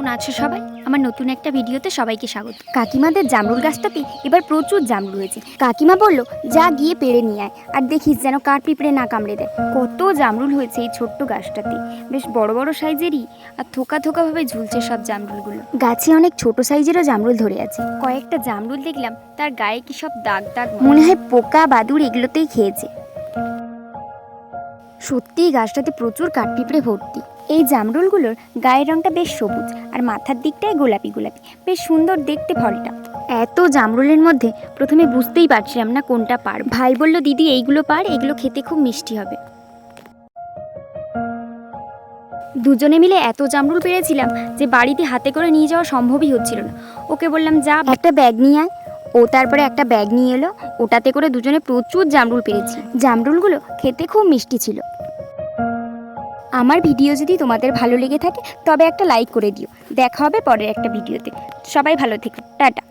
কেমন আছো সবাই? আমার নতুন একটা ভিডিওতে সবাইকে স্বাগত। কাকিমাদের জামরুল গাছটাতে এবার প্রচুর জামরুল হয়েছে। কাকিমা বলল যা গিয়ে পেড়ে নিয়ে আয় আর দেখিস যেন কাঠ পিঁপড়ে না কামড়ে দেয়। কত জামরুল হয়েছে এই ছোট্ট গাছটাতে। বেশ বড় বড় সাইজেরই আর থোকা থোকাভাবে ঝুলছে সব জামরুলগুলো। গাছে অনেক ছোট সাইজেরও জামরুল ধরে আছে। কয়েকটা জামরুল দেখলাম তার গায়ে কি সব দাগ দাগ মনে হয় পোকা বাদুর এগুলোতেই খেয়েছে। সত্যিই গাছটাতে প্রচুর কাঠপিঁপড়ে ভর্তি। এই জামরুলগুলোর গায়ের রঙটা বেশ সবুজ আর মাথার দিকটায় গোলাপি গোলাপি। বেশ সুন্দর দেখতে ফলটা। এত জামরুলের মধ্যে প্রথমে বুঝতেই পারছিলাম না কোনটা পার ভাই বলল, দিদি, এইগুলো পার, এগুলো খেতে খুব মিষ্টি হবে। দুজনে মিলে এত জামরুল পেরেছিলাম যে বাড়িতে হাতে করে নিয়ে যাওয়া সম্ভবই হচ্ছিল না। ওকে বললাম, যা, একটা ব্যাগ নিয়ে আয়। ও তারপরে একটা ব্যাগ নিয়ে এলো। ওটাতে করে দুজনে প্রচুর জামরুল পেরেছি। জামরুলগুলো খেতে খুব মিষ্টি ছিল। আমার ভিডিও যদি তোমাদের ভালো লেগে থাকে, তবে একটা লাইক করে দিও। দেখা হবে পরের একটা ভিডিওতে। সবাই ভালো থেকো। টাটা।